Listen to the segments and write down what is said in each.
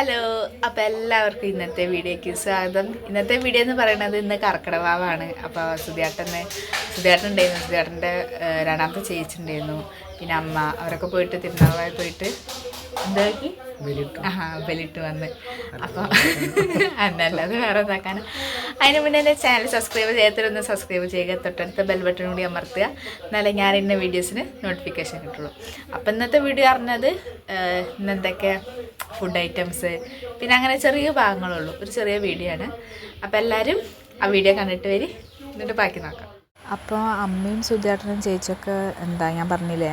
Hello അപ്പോൾ എല്ലാവർക്കും ഇന്നത്തെ വീഡിയോയ്ക്ക് സ്വാഗതം. ഇന്നത്തെ വീഡിയോ എന്ന് പറയുന്നത് ഇന്ന് കർക്കിടവാവാണ് അപ്പോൾ സുധിയാട്ടനെ സുധിയാട്ടൻ ഉണ്ടായിരുന്നു സുധിയാട്ടന്റെ രണ്ടാമത്തെ ചേച്ചി ഉണ്ടായിരുന്നു പിന്നെ അമ്മ അവരൊക്കെ പോയിട്ട് തിരുനാവായി പോയിട്ട് എന്താക്കി? ആ ബലിട്ട് വന്ന്. അപ്പോൾ അന്നല്ലാതെ വേറെ ഇതാക്കാനും. അതിന് മുന്നേ എന്റെ ചാനൽ സബ്സ്ക്രൈബ് ചെയ്യാത്തവരൊന്ന് സബ്സ്ക്രൈബ് ചെയ്യുക. തൊട്ടടുത്ത ബെൽ ബട്ടൺ കൂടി അമർത്തുക. എന്നാലേ ഞാൻ ഇന്ന വീഡിയോസിന് നോട്ടിഫിക്കേഷൻ കിട്ടുള്ളൂ. അപ്പോൾ ഇന്നത്തെ വീഡിയോ അറിഞ്ഞത് ഇന്നെന്തൊക്കെ ഫുഡ് ഐറ്റംസ് പിന്നെ അങ്ങനെ ചെറിയ ഭാഗങ്ങളുള്ളൂ ഒരു ചെറിയ വീഡിയോ ആണ്. അപ്പോൾ എല്ലാവരും ആ വീഡിയോ കണ്ടിട്ട് വരി. എന്നിട്ട് ബാക്കി നോക്കാം. അപ്പോൾ അമ്മയും സുധേട്ടനും ചേച്ചിയൊക്കെ എന്താ ഞാൻ പറഞ്ഞില്ലേ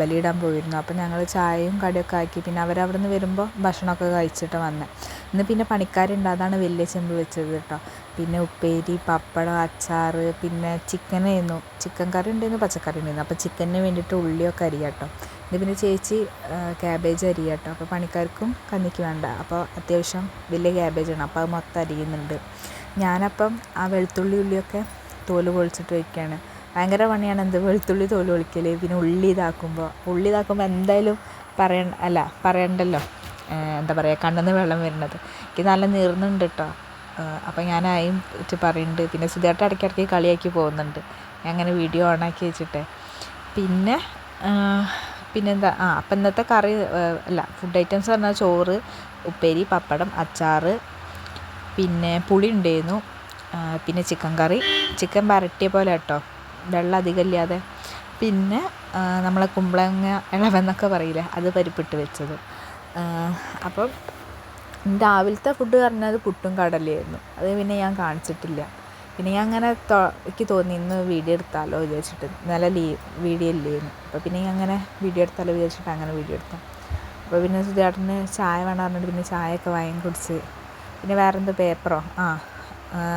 ബലിയിടാൻ പോയിരുന്നു. അപ്പോൾ ഞങ്ങൾ ചായയും കടിയൊക്കെ ആക്കി. പിന്നെ അവരവിടെ നിന്ന് വരുമ്പോൾ ഭക്ഷണമൊക്കെ കഴിച്ചിട്ട് വന്നത് ഇന്ന് പിന്നെ പണിക്കാരുണ്ട്. അതാണ് വലിയ ചെമ്പ് വെച്ചത് കേട്ടോ. പിന്നെ ഉപ്പേരി പപ്പടം അച്ചാർ പിന്നെ ചിക്കൻ ചിക്കനായിരുന്നു ചിക്കൻ കറി ഉണ്ടായിരുന്നു പച്ചക്കറി ഉണ്ടായിരുന്നു. അപ്പോൾ ചിക്കന് വേണ്ടിയിട്ട് ഉള്ളിയൊക്കെ അരിയാട്ടോ ഇത് പിന്നെ ചേച്ചി ക്യാബേജ് അരിയാട്ടോ അപ്പോൾ പണിക്കാർക്കും കന്നിക്ക് വേണ്ട. അപ്പോൾ അത്യാവശ്യം വലിയ ക്യാബേജാണ് അപ്പോൾ അത് മൊത്തം അരിയുന്നുണ്ട്. ഞാനപ്പം ആ വെളുത്തുള്ളി ഉള്ളിയൊക്കെ തോൽ പൊളിച്ചിട്ട് വെക്കുകയാണ് ഭയങ്കര പണിയാണ് എന്ത് വെളുത്തുള്ളി തോൽ പൊളിക്കൽ പിന്നെ ഉള്ളി ഇതാക്കുമ്പോൾ ഉള്ളി ഇതാക്കുമ്പോൾ എന്തായാലും പറയ അല്ല പറയണ്ടല്ലോ. എന്താ പറയുക കണ്ണിന്ന് വെള്ളം വരുന്നത്. എനിക്ക് നല്ല നീർന്നുണ്ട് കേട്ടോ അപ്പോൾ ഞാൻ വെച്ച് പറയുന്നുണ്ട് പിന്നെ സുധേട്ട ഇടയ്ക്കിടയ്ക്ക് കളിയാക്കി പോകുന്നുണ്ട്. ഞാൻ അങ്ങനെ വീഡിയോ ഓണാക്കി വെച്ചിട്ട്. പിന്നെ പിന്നെന്താ? ആ അപ്പം ഇന്നത്തെ കറി അല്ല ഫുഡ് ഐറ്റംസ് പറഞ്ഞാൽ ചോറ് ഉപ്പേരി പപ്പടം അച്ചാറ് പിന്നെ പുളി ഉണ്ടായിരുന്നു പിന്നെ ചിക്കൻ കറി. ചിക്കൻ വരട്ടിയ പോലെ കേട്ടോ. വെള്ളം അധികം ഇല്ലാതെ. പിന്നെ നമ്മളെ കുമ്പളങ്ങ ഇളവെന്നൊക്കെ പറയില്ലേ അത് പരിപ്പിട്ട് വെച്ചത്. അപ്പം രാവിലത്തെ ഫുഡ് പറഞ്ഞത് പുട്ടും കടലയായിരുന്നു. അത് പിന്നെ ഞാൻ കാണിച്ചിട്ടില്ല. പിന്നെ ഞാൻ അങ്ങനെ എനിക്ക് തോന്നി ഇന്ന് വീഡിയോ എടുത്താലോ വിചാരിച്ചിട്ട്. നല്ല ലീ വീഡിയോ ഇല്ലായിരുന്നു അപ്പോൾ പിന്നെ ഞാൻ അങ്ങനെ വീഡിയോ എടുത്താലോ വിചാരിച്ചിട്ട് അങ്ങനെ വീഡിയോ എടുത്തു അപ്പോൾ പിന്നെ സുധേട്ടന് ചായ വേണം പറഞ്ഞിട്ട് പിന്നെ ചായയൊക്കെ വാങ്ങി കുടിച്ച്. പിന്നെ വേറെന്ത് പേപ്പറോ? ആ,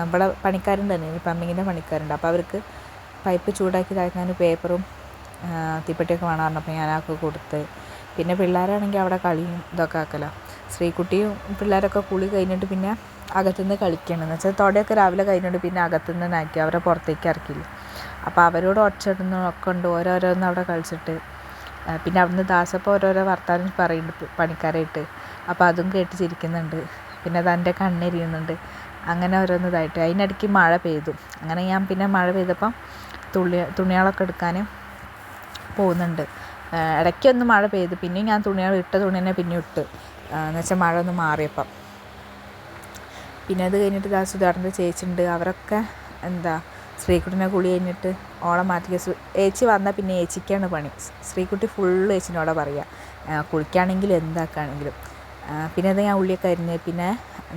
ഇവിടെ പണിക്കാരൻ തന്നെ പ്ലംബിങ്ങിന്റെ പണിക്കാരുണ്ട്. അപ്പോൾ അവർക്ക് പൈപ്പ് ചൂടാക്കി താഴ്ത്താൻ പേപ്പറും തീപ്പെട്ടിയൊക്കെ വേണം പറഞ്ഞപ്പോൾ ഞാനൊക്കെ കൊടുത്ത്. പിന്നെ പിള്ളേരാണെങ്കിൽ അവിടെ കളിയും ഇതൊക്കെ ആക്കല. സ്ത്രീക്കുട്ടിയും പിള്ളേരൊക്കെ കുളി കഴിഞ്ഞിട്ട് പിന്നെ അകത്തുനിന്ന് കളിക്കണം. എന്ന് വെച്ചാൽ തൊടയൊക്കെ രാവിലെ കഴിഞ്ഞിട്ട് പിന്നെ അകത്തുനിന്ന് നാക്കി അവരെ പുറത്തേക്ക് ഇറക്കില്ല. അപ്പോൾ അവരോട് ഒച്ചയിടുന്നതൊക്കെ ഉണ്ട്. ഓരോരോന്ന് അവിടെ കളിച്ചിട്ട്. പിന്നെ അവിടുന്ന് ദാസപ്പോൾ ഓരോരോ വർത്താനം പറയുന്നുണ്ട് പണിക്കാരായിട്ട്. അപ്പോൾ അതും കേട്ട് ചിരിക്കുന്നുണ്ട് പിന്നെ അത് എന്റെ കണ്ണെരിയുന്നുണ്ട്. അങ്ങനെ ഓരോന്ന് ഇതായിട്ട് അതിനിടയ്ക്ക് മഴ പെയ്തു. അങ്ങനെ ഞാൻ പിന്നെ മഴ പെയ്തപ്പം തുള്ളി തുണികളൊക്കെ എടുക്കാൻ പോകുന്നുണ്ട്. ഇടയ്ക്കൊന്ന് മഴ പെയ്തു. പിന്നെയും ഞാൻ തുണികൾ ഇട്ട തുണി തന്നെ പിന്നെ ഇട്ട്. എന്ന് വെച്ചാൽ മഴ ഒന്ന് മാറിയപ്പം. പിന്നെ അത് കഴിഞ്ഞിട്ട് ദാ സുധാറിന്റെ ചേച്ചിയുണ്ട്. അവരൊക്കെ എന്താ ശ്രീകുട്ടിനെ കുളി കഴിഞ്ഞിട്ട് ഓളെ മാറ്റി ഏച്ചി വന്നാൽ പിന്നെ ഏച്ചിക്കാണ് പണി. ശ്രീകുട്ടി ഫുള്ള് ഏച്ചിനോടെ പറയുക കുളിക്കുകയാണെങ്കിലും എന്താക്കുകയാണെങ്കിലും പിന്നെ അത് ഞാൻ ഉള്ളിയൊക്കെ അരിഞ്ഞ്. പിന്നെ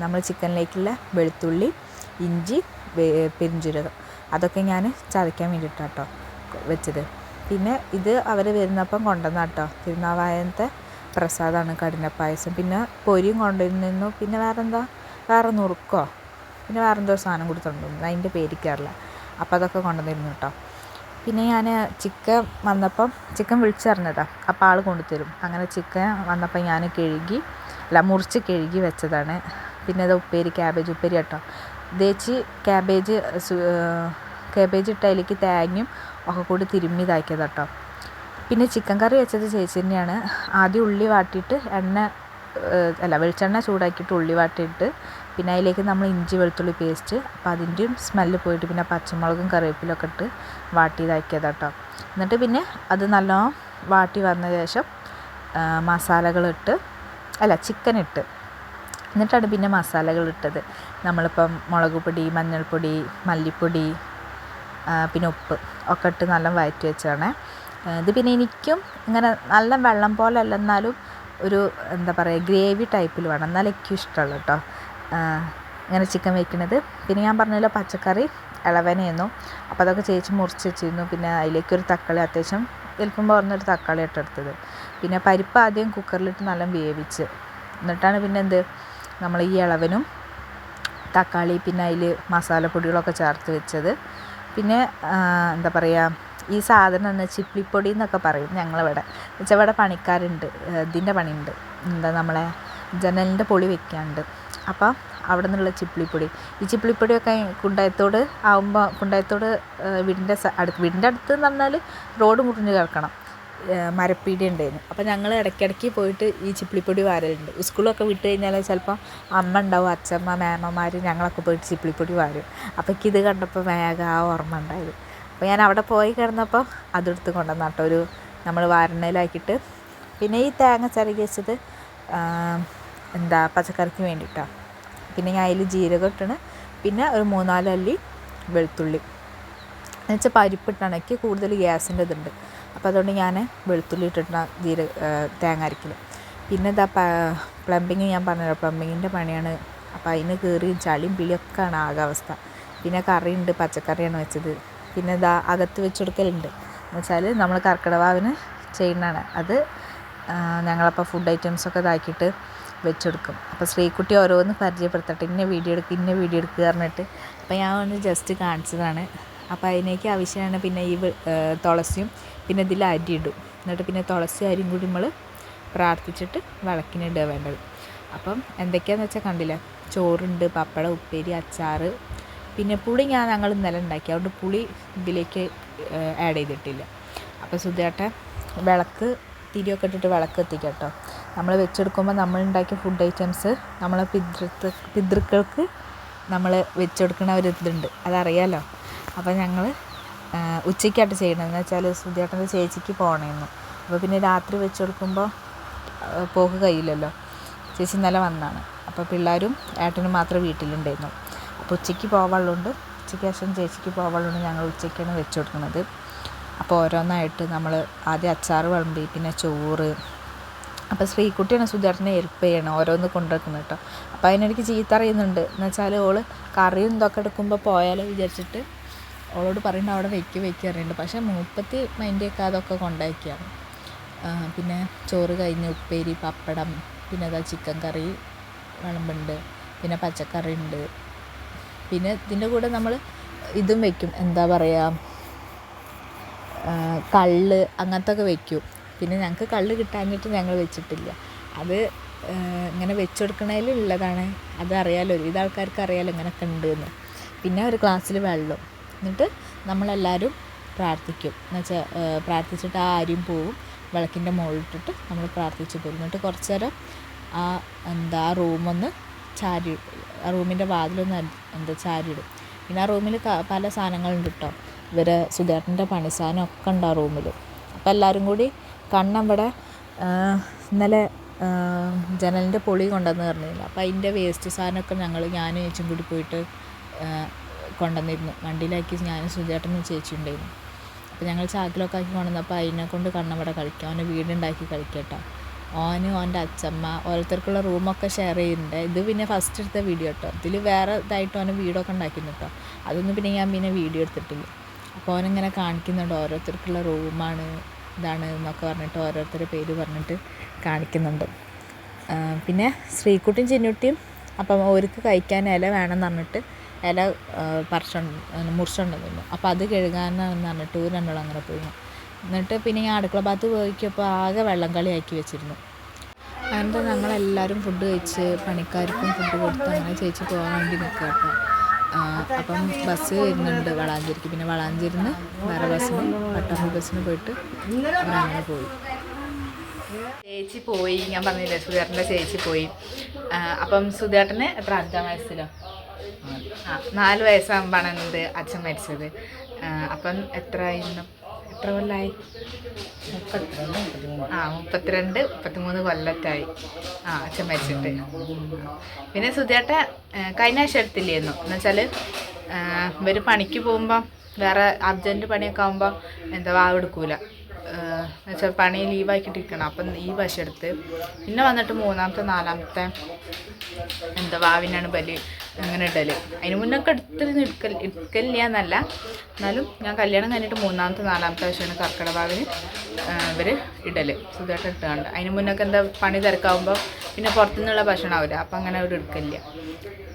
നമ്മൾ ചിക്കനിലേക്കുള്ള വെളുത്തുള്ളി ഇഞ്ചി പെരിഞ്ചീരകം. അതൊക്കെ ഞാൻ ചതയ്ക്കാൻ വേണ്ടിയിട്ടാണ് കേട്ടോ വെച്ചത്. പിന്നെ ഇത് അവർ വരുന്നപ്പം കൊണ്ടുവന്ന കേട്ടോ തിരുനാവായത്തെ പ്രസാദമാണ് പായസം. പിന്നെ പൊരിയും കൊണ്ടുവന്നിരുന്നു. പിന്നെ വേറെന്താ? വേറെ നുറുക്കോ? പിന്നെ വേറെ എന്തോ സാധനം കൊടുത്തിട്ടുണ്ടോ അതിന്റെ പേരിക്കാറില്ല അപ്പോൾ അതൊക്കെ കൊണ്ടുവന്നിരുന്നു കേട്ടോ. പിന്നെ ഞാൻ ചിക്കൻ വന്നപ്പം ചിക്കൻ വിളിച്ചറിഞ്ഞതാ. അപ്പോൾ ആൾ കൊണ്ടുതരും അങ്ങനെ ചിക്കൻ വന്നപ്പോൾ ഞാൻ കഴുകി അല്ല മുറിച്ച് കഴുകി വെച്ചതാണ്. പിന്നെ അത് ഉപ്പേരി ക്യാബേജ് ഉപ്പേരി കേട്ടോ. തേച്ച് ക്യാബേജ് ക്യാബേജ് ഇട്ട അതിലേക്ക് തേങ്ങയും ഒക്കെ കൂടി തിരുമ്മി ഇതാക്കിയത് കേട്ടോ. പിന്നെ ചിക്കൻ കറി വെച്ചത് ചേച്ചി തന്നെയാണ്. ആദ്യം ഉള്ളി വാട്ടിയിട്ട് എണ്ണ അല്ല വെളിച്ചെണ്ണ ചൂടാക്കിയിട്ട് ഉള്ളി വാട്ടിയിട്ട് പിന്നെ അതിലേക്ക് നമ്മൾ ഇഞ്ചി വെളുത്തുള്ളി പേസ്റ്റ് അപ്പോൾ അതിന്റെയും സ്മെല്ല് പോയിട്ട് പിന്നെ പച്ചമുളകും കറിവേപ്പിലൊക്കെ ഇട്ട് വാട്ടി ഇതാക്കിയത് കേട്ടോ. എന്നിട്ട് പിന്നെ അത് നല്ലോണം വാട്ടി വന്ന ശേഷം മസാലകളിട്ട് അല്ല ചിക്കൻ ഇട്ട് എന്നിട്ടാണ് പിന്നെ മസാലകൾ ഇട്ടത്. നമ്മളിപ്പം മുളക് പൊടി മഞ്ഞൾപ്പൊടി മല്ലിപ്പൊടി പിന്നെ ഉപ്പ് ഒക്കെ ഇട്ട് നല്ല വയറ്റി വെച്ചാണ് ഇത് പിന്നെ എനിക്കും ഇങ്ങനെ നല്ല വെള്ളം പോലെ അല്ല എന്നാലും ഒരു എന്താ പറയുക ഗ്രേവി ടൈപ്പിൽ വേണം. എന്നാലും എനിക്കും ഇഷ്ടമുള്ളൂ കേട്ടോ. ഇങ്ങനെ ചിക്കൻ വെക്കണത് പിന്നെ ഞാൻ പറഞ്ഞല്ലോ പച്ചക്കറി ഇളവനായിരുന്നു അപ്പോൾ അതൊക്കെ ചേച്ചി മുറിച്ച് വെച്ചിരുന്നു. പിന്നെ അതിലേക്കൊരു തക്കാളി അത്യാവശ്യം വലിപ്പം പറഞ്ഞൊരു തക്കാളി ഇട്ടെടുത്തത്. പിന്നെ പരിപ്പ് ആദ്യം കുക്കറിലിട്ട് നല്ല വേവിച്ച്. എന്നിട്ടാണ് പിന്നെ എന്ത് നമ്മൾ ഈ ഇളവനും തക്കാളി പിന്നെ അതിൽ മസാലപ്പൊടികളൊക്കെ ചേർത്ത് വെച്ചത്. പിന്നെ എന്താ പറയുക ഈ സാധനം എന്ന് ചിപ്ലിപ്പൊടി എന്നൊക്കെ പറയും ഞങ്ങളിവിടെ. വെച്ചാൽ ഇവിടെ പണിക്കാരുണ്ട് ഇതിന്റെ പണിയുണ്ട്. എന്താ നമ്മളെ ജനലിന്റെ പൊളി വെക്കാണ്ട് അപ്പോൾ അവിടെ നിന്നുള്ള ചിപ്ലിപ്പൊടി ഈ ചിപ്ലിപ്പൊടിയൊക്കെ കുണ്ടായത്തോട് ആകുമ്പോൾ കുണ്ടായത്തോട് വീടിന്റെ അടുത്ത് വീടിന്റെ അടുത്ത് എന്ന് പറഞ്ഞാൽ റോഡ് മുറിഞ്ഞ് കിടക്കണം മരപ്പീടി ഉണ്ടായിരുന്നു. അപ്പോൾ ഞങ്ങൾ ഇടയ്ക്കിടയ്ക്ക് പോയിട്ട് ഈ ചിപ്പിളിപ്പൊടി വാരലുണ്ട്. സ്കൂളൊക്കെ വിട്ട് കഴിഞ്ഞാൽ ചിലപ്പോൾ അമ്മ ഉണ്ടാവും അച്ഛമ്മ മേമ്മമാർ ഞങ്ങളൊക്കെ പോയിട്ട് ചിപ്പിളിപ്പൊടി വാരും. അപ്പോൾ എനിക്കിത് കണ്ടപ്പോൾ വേഗം ആ ഓർമ്മ ഉണ്ടായത്. അപ്പോൾ ഞാൻ അവിടെ പോയി കിടന്നപ്പോൾ അതെടുത്ത് കൊണ്ടുവന്ന കേട്ടോ. ഒരു നമ്മൾ വാരണയിലാക്കിയിട്ട് പിന്നെ ഈ തേങ്ങ ചിരകി വെച്ചത് എന്താ പച്ചക്കറിക്ക് വേണ്ടിയിട്ടാണ് പിന്നെ ഞാൻ അതിൽ ജീരകം ഇട്ടണ്. പിന്നെ ഒരു മൂന്നാൽ അല്ലി വെളുത്തുള്ളി എന്നുവെച്ചാൽ പരിപ്പിട്ടാണ് എനിക്ക് കൂടുതൽ ഗ്യാസിന്റെ ഇതുണ്ട്. അപ്പോൾ അതുകൊണ്ട് ഞാൻ വെളുത്തുള്ളി ഇട്ടിട്ടാണ് ജീര തേങ്ങ അരക്കൽ പിന്നെ ഇതാ പ്ലംബിങ് ഞാൻ പറഞ്ഞല്ലോ പ്ലംബിങ്ങിന്റെ പണിയാണ്. അപ്പോൾ അതിന് കയറിയും ചളിയും പിളിയൊക്കെയാണ് ആകെ അവസ്ഥ. പിന്നെ കറിയുണ്ട് പച്ചക്കറിയാണ് വെച്ചത്. പിന്നെ ഇതാ അകത്ത് വെച്ചെടുക്കലുണ്ട്. എന്ന് വെച്ചാൽ നമ്മൾ കർക്കിടവാവിന് ചെയ്യുന്നതാണ്. അത് ഞങ്ങളപ്പോൾ ഫുഡ് ഐറ്റംസൊക്കെ ഇതാക്കിയിട്ട് വെച്ചെടുക്കും. അപ്പോൾ ശ്രീകുട്ടി ഓരോന്ന് പരിചയപ്പെടുത്തട്ടെ. ഇന്ന വീഡിയോ എടുക്കുക ഇന്ന വീഡിയോ എടുക്കുക പറഞ്ഞിട്ട്. അപ്പോൾ ഞാൻ ഒന്ന് ജസ്റ്റ് കാണിച്ചതാണ്. അപ്പോൾ അതിനേക്ക് ആവശ്യമാണ് പിന്നെ ഈ തുളസിയും പിന്നെ ഇതിൽ അരി ഇടും. എന്നിട്ട് പിന്നെ തുളസി അരിയും കൂടി നമ്മൾ പ്രാർത്ഥിച്ചിട്ട് വിളക്കിനിടുക വേണ്ടത്. അപ്പം എന്തൊക്കെയാണെന്ന് വെച്ചാൽ കണ്ടില്ല? ചോറുണ്ട് പപ്പടം ഉപ്പേരി അച്ചാർ പിന്നെ പുളി ഞാൻ ഞങ്ങൾ ഇന്നലെ ഉണ്ടാക്കി. അതുകൊണ്ട് പുളി ഇതിലേക്ക് ആഡ് ചെയ്തിട്ടില്ല. അപ്പോൾ സുധേട്ടൻ വിളക്ക് തിരിയൊക്കെ ഇട്ടിട്ട് വിളക്ക് എത്തിക്കാം കേട്ടോ. നമ്മൾ വെച്ചെടുക്കുമ്പോൾ നമ്മൾ ഉണ്ടാക്കിയ ഫുഡ് ഐറ്റംസ് നമ്മളെ പിതൃത്വ പിതൃക്കൾക്ക് നമ്മൾ വെച്ചെടുക്കുന്ന ഒരു ഇതുണ്ട്. അതറിയാലോ? അപ്പോൾ ഞങ്ങൾ ഉച്ചയ്ക്കായിട്ട് ചെയ്യണമെന്ന് വെച്ചാൽ സുധിയേട്ടന്റെ ചേച്ചിക്ക് പോകണമെന്ന് അപ്പോൾ പിന്നെ രാത്രി വെച്ച് കൊടുക്കുമ്പോൾ പോക്ക് കഴിയില്ലല്ലോ. ചേച്ചി ഇന്നലെ വന്നാണ്. അപ്പോൾ പിള്ളേരും ഏട്ടനും മാത്രമേ വീട്ടിലുണ്ടായിരുന്നു. അപ്പോൾ ഉച്ചയ്ക്ക് പോകാനുള്ളതുകൊണ്ട് ഉച്ചയ്ക്ക് ശേഷം ചേച്ചിക്ക് പോകാനുള്ളതുകൊണ്ട് ഞങ്ങൾ ഉച്ചയ്ക്കാണ് വെച്ച് കൊടുക്കുന്നത്. അപ്പോൾ ഓരോന്നായിട്ട് നമ്മൾ ആദ്യം അച്ചാർ വിളമ്പി പിന്നെ ചോറ്. അപ്പോൾ ശ്രീകുട്ടിയാണ് സുധേട്ടനെ ഹെൽപ്പ് ചെയ്യണം ഓരോന്ന് കൊണ്ടുവെക്കുന്നത് കേട്ടോ. അപ്പോൾ അതിനിടയ്ക്ക് ചീത്ത അറിയുന്നുണ്ട്. എന്ന് വെച്ചാൽ ഓൾ കറിയും ഇതൊക്കെ എടുക്കുമ്പോൾ പോയാലോ വിചാരിച്ചിട്ട് ഓളോട് പറയുന്നത് അവിടെ വെക്ക് വെക്ക് അറിയുന്നുണ്ട്. പക്ഷേ മൂപ്പത്തി മൈൻഡേക്കാ അതൊക്കെ കൊണ്ടാക്കിയാണ്. പിന്നെ ചോറ് കഴിഞ്ഞ് ഉപ്പേരി പപ്പടം പിന്നെ അതാ ചിക്കൻ കറി വിളമ്പുണ്ട്. പിന്നെ പച്ചക്കറി ഉണ്ട്. പിന്നെ ഇതിന്റെ കൂടെ നമ്മൾ ഇതും വെക്കും. എന്താ പറയുക കള്ള് അങ്ങനത്തെ ഒക്കെ വെക്കും. പിന്നെ ഞങ്ങൾക്ക് കള്ള് കിട്ടാഞ്ഞിട്ട് ഞങ്ങൾ വെച്ചിട്ടില്ല. അത് ഇങ്ങനെ വെച്ചെടുക്കണതിൽ ഉള്ളതാണ്. അത് അറിയാലോ ഒരുവിധ ആൾക്കാർക്ക് അറിയാലോ ഇങ്ങനെയൊക്കെ ഉണ്ട് എന്ന്. പിന്നെ ഒരു ഗ്ലാസ്സിൽ വെള്ളം. എന്നിട്ട് നമ്മളെല്ലാവരും പ്രാർത്ഥിക്കും. എന്നുവെച്ചാൽ പ്രാർത്ഥിച്ചിട്ട് ആ അരിയും പോവും വിളക്കിന്റെ മുകളിലിട്ടിട്ട് നമ്മൾ പ്രാർത്ഥിച്ച് പോകും എന്നിട്ട് കുറച്ച് നേരം ആ എന്താ ആ റൂമൊന്ന് ചാരി ആ റൂമിന്റെ വാതിലൊന്ന് എന്താ ചാരിയിടും. പിന്നെ ആ റൂമിൽ പല സാധനങ്ങളുണ്ട് കേട്ടോ ഇവരെ സുധേട്ടന്റെ പണി സാധനം ഒക്കെ ഉണ്ട് ആ റൂമിൽ അപ്പോൾ എല്ലാവരും കൂടി കണ്ണവിടെ ഇന്നലെ ജനലിന്റെ പൊളി കൊണ്ടുവന്ന് പറഞ്ഞില്ല അപ്പോൾ അതിന്റെ വേസ്റ്റ് സാധനമൊക്കെ ഞങ്ങൾ ഞാനും ചേച്ചും കൂടി പോയിട്ട് കൊണ്ടുവന്നിരുന്നു. വണ്ടിയിലാക്കി ഞാനും സുധേട്ടനും ചേച്ചിയുണ്ടായിരുന്നു അപ്പോൾ ഞങ്ങൾ ചാക്കിലൊക്കെ ആക്കി കൊണ്ടുവന്നപ്പോൾ അതിനെ കൊണ്ട് കണ്ണവിടെ കളിക്കാം. അവനെ വീടുണ്ടാക്കി കളിക്കട്ടോ. ഓന് ഓന്റെ അച്ഛമ്മ ഓരോരുത്തർക്കുള്ള റൂമൊക്കെ ഷെയർ ചെയ്യുന്നുണ്ട് ഇത് പിന്നെ ഫസ്റ്റ് എടുത്ത വീഡിയോ കേട്ടോ ഇതിൽ വേറെ ഇതായിട്ട് ഓന് വീടൊക്കെ ഉണ്ടാക്കിയിരുന്നു കേട്ടോ അതൊന്നും പിന്നെ ഞാൻ പിന്നെ വീഡിയോ എടുത്തിട്ടില്ല. അപ്പോൾ ഓനിങ്ങനെ കാണിക്കുന്നുണ്ട്. ഓരോരുത്തർക്കുള്ള റൂമാണ് ഇതാണ് എന്നൊക്കെ പറഞ്ഞിട്ട് ഓരോരുത്തരുടെ പേര് പറഞ്ഞിട്ട് കാണിക്കുന്നുണ്ട്. പിന്നെ ശ്രീക്കുട്ടിയും ചിന്നുട്ടിയും അപ്പം അവർക്ക് കഴിക്കാൻ ഇല വേണമെന്ന് പറഞ്ഞിട്ട് ഇല പറിച്ചുകൊണ്ട് മുറിച്ചുകൊണ്ടുവന്നു അപ്പോൾ അത് കഴുകാനാണെന്ന് പറഞ്ഞിട്ട് ഒരു രണ്ടോളം അങ്ങനെ പോയി. എന്നിട്ട് പിന്നെ ഞാൻ അടുക്കള ഭാഗത്ത് പോയിക്കപ്പോൾ ആകെ വെള്ളം കളിയാക്കി വെച്ചിരുന്നു. അങ്ങനത്തെ ഞങ്ങളെല്ലാവരും ഫുഡ് കഴിച്ച് പണിക്കാർക്കും ഫുഡ് കൊടുത്ത് അങ്ങനെ ചേച്ചി പോകാൻ വേണ്ടി നിൽക്കുക കേട്ടോ അപ്പം ബസ് വരുന്നുണ്ട് വളാഞ്ചേരിക്ക്. പിന്നെ വളാഞ്ചേരിയിൽ നിന്ന് വേറെ ബസ്സിന് പട്ടാമ്പി ബസ്സിന് പോയിട്ട് അങ്ങനെ പോയി. ചേച്ചി പോയി. ഞാൻ പറഞ്ഞില്ലേ സുധേട്ടന്റെ ചേച്ചി പോയി. അപ്പം സുധേട്ടന് എത്ര അഞ്ചാം വയസ്സിലോ? നാല് വയസ്സാകുമ്പോഴാണ് എന്ത് അച്ഛൻ മരിച്ചത്. അപ്പം എത്ര ഇന്നും എത്ര കൊല്ലമായി ആ മുപ്പത്തിരണ്ട് മുപ്പത്തിമൂന്ന് കൊല്ലത്തായി. ആ അച്ഛൻ മരിച്ചിട്ട്. പിന്നെ സുധേട്ട കഴിഞ്ഞ ആഴ്ച എടുത്തില്ലായിരുന്നു എന്നുവെച്ചാൽ ഇവർ പണിക്ക് പോകുമ്പം വേറെ അർജന്റ് പണിയൊക്കെ ആകുമ്പോൾ എന്താ വാവെടുക്കൂല എന്നുവെച്ചാൽ പണി ലീവാക്കിയിട്ടിരിക്കണം. അപ്പം ഈ വശം എടുത്ത് പിന്നെ വന്നിട്ട് മൂന്നാമത്തെ നാലാമത്തെ എന്താ വാവിനാണ് ബലി അങ്ങനെ ഇടൽ. അതിന് മുന്നൊക്കെ എടുത്തിരുന്ന്. എടുക്കൽ എടുക്കലില്ല എന്നല്ല എന്നാലും ഞാൻ കല്യാണം കഴിഞ്ഞിട്ട് മൂന്നാമത്തെ നാലാമത്തെ വശമാണ് കർക്കിടക വാവിന് ഇവർ ഇടൽ. സുഖമായിട്ട് ഇട്ടുകൊണ്ട് അതിന് മുന്നൊക്കെ എന്താ പണി തിരക്കാവുമ്പോൾ പിന്നെ പുറത്തുനിന്നുള്ള ഭക്ഷണം ആവില്ല അപ്പം അങ്ങനെ അവർ എടുക്കില്ല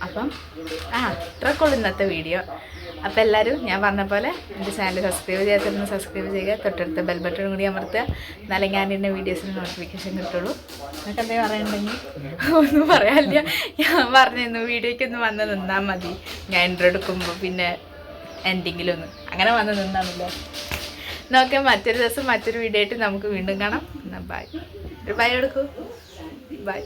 അപ്പം ആ ഇത്രയൊക്കെ ഇന്നത്തെ വീഡിയോ. അപ്പോൾ എല്ലാവരും ഞാൻ പറഞ്ഞ പോലെ എന്റെ ചാനൽ സബ്സ്ക്രൈബ് ചെയ്യാത്തൊന്ന് സബ്സ്ക്രൈബ് ചെയ്യുക. തൊട്ടടുത്ത ബെൽ ബട്ടൺ കൂടി അമർത്തുക. എന്നാലേ ഞാൻ എന്റെ വീഡിയോസിന് നോട്ടിഫിക്കേഷൻ കിട്ടുള്ളൂ. എന്നിട്ട് എന്തെങ്കിലും പറയുന്നുണ്ടെങ്കിൽ ഒന്നും പറയാനില്ല. ഞാൻ പറഞ്ഞിരുന്നു വീഡിയോയ്ക്ക് ഒന്ന് വന്ന് നിന്നാൽ മതി. ഞാൻ എന്റർ എടുക്കുമ്പോൾ പിന്നെ എൻഡിങ്ങിലൊന്ന് അങ്ങനെ വന്ന് നിന്നാണല്ലോ നോക്കാം മറ്റൊരു ദിവസം മറ്റൊരു വീഡിയോ ആയിട്ട് നമുക്ക് വീണ്ടും കാണാം. എന്നാൽ ബൈ ബൈ എടുക്കൂ. ബൈ